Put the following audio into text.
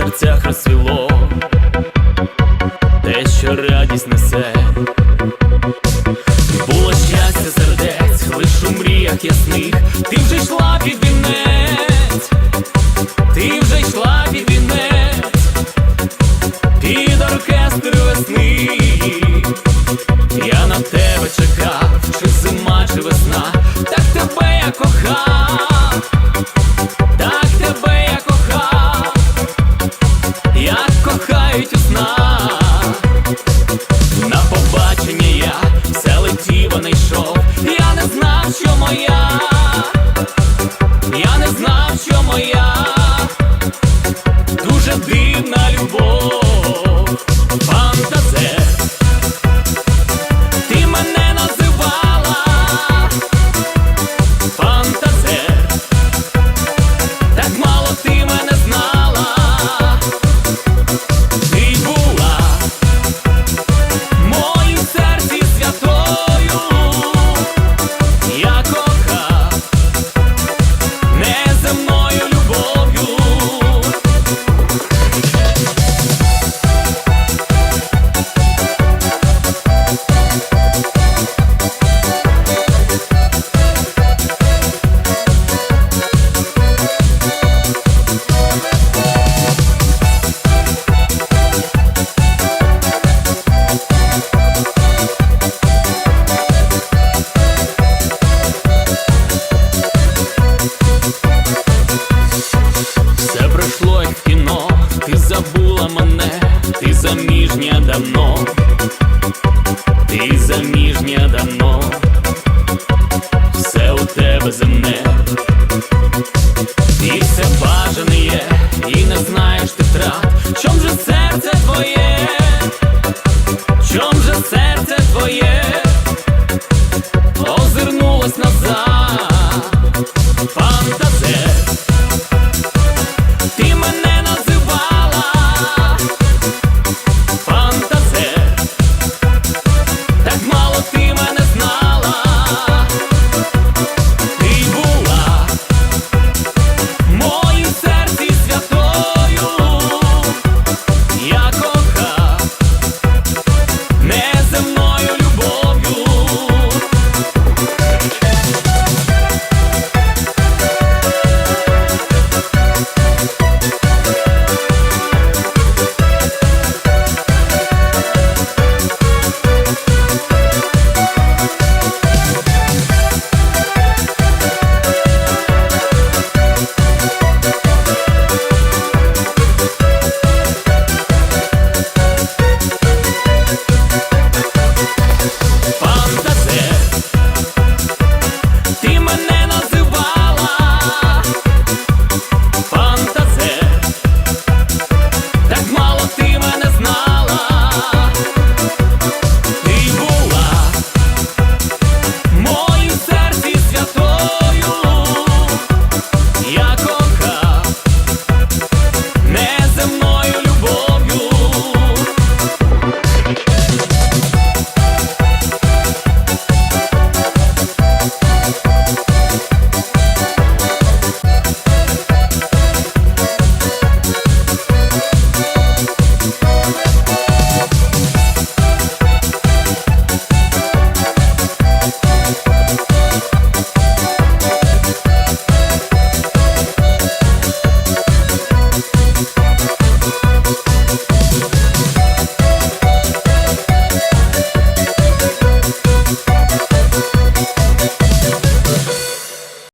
серцях розсвіло. Те, що радість несе, було щастя сердець, лиш у мріях ясних, ти вже йшла під вінець, ти вже йшла під вінець, під оркестр весни, я на тебе чекав, чи зима, чи весна, так тебе я кохав. мене, ти заміжня давно, ти заміжня давно, все у тебе земне, ти все бажане є, і не знаєш ти втрат, чом же серце твоє.